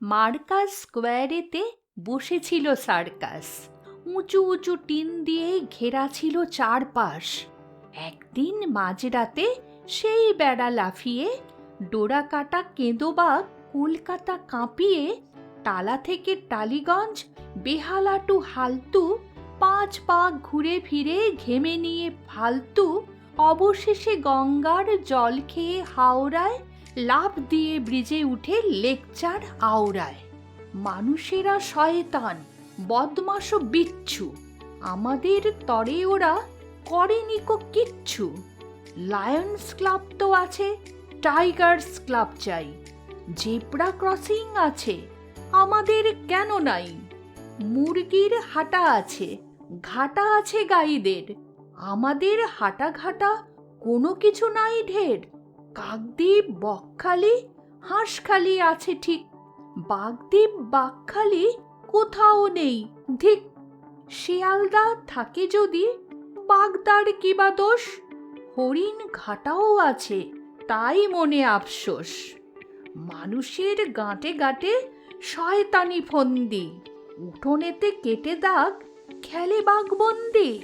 Marcus স্কোয়ারেতে বসেছিল circus. উঁচু উঁচু টিন দিয়ে ঘেরা ছিল চারপাশ। একদিন মাঝরাতে সেই বেড়া লাফিয়ে ডোরা কাটা কেঁদোবাগ কলকাতা কাঁপিয়ে টালা থেকে টালিগঞ্জ বেহালা টু হালতু, পাঁচ পাক ঘুরে ফিরে ঘেমে নিয়ে ফালতু অবশেষে গঙ্গার জল খেয়ে হাওড়ায় লাফ দিয়ে ব্রিজে উঠে লেকচার আওড়ায়। মানুষেরা শয়তান বদমাস বিচ্ছু। আমাদের তরে ওরা করেনি কো কিচ্ছু। লায়ন্স ক্লাব তো আছে টাইগার্স ক্লাব চাই। জেব্রা ক্রসিং আছে, আমাদের কেন নাই? মুরগির হাটা আছে, ঘাটা আছে গাইদের। আমাদের হাটা ঘাটা কোনো কিছু নাই ঢের। কাকদ্বীপ বকখালি? হাঁসখালি আছে ঠিক। বাগদ্বীপ বাকখালি কোথাও নেই। ধিক, শিয়ালদা থাকে যদি বাগদার কি বা দোষ? হরিণ ঘাটাও আছে, তাই মনে আফসোস। মানুষের গাঁটে গাঁটে শয়তানি ফন্দি। উঠোনেতে কেটে দাগ, খেলে বাঘবন্দি।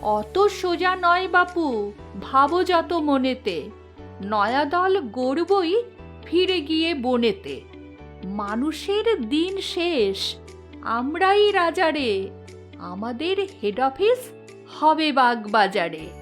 অত সোজা নয় বাপু, ভাবো যত মনেতে। নয়া দল গড়বই ফিরে গিয়ে বনেতে, মানুষের দিন শেষ, আমরাই রাজারে, আমাদের হেড অফিস হবে বাগবাজারে।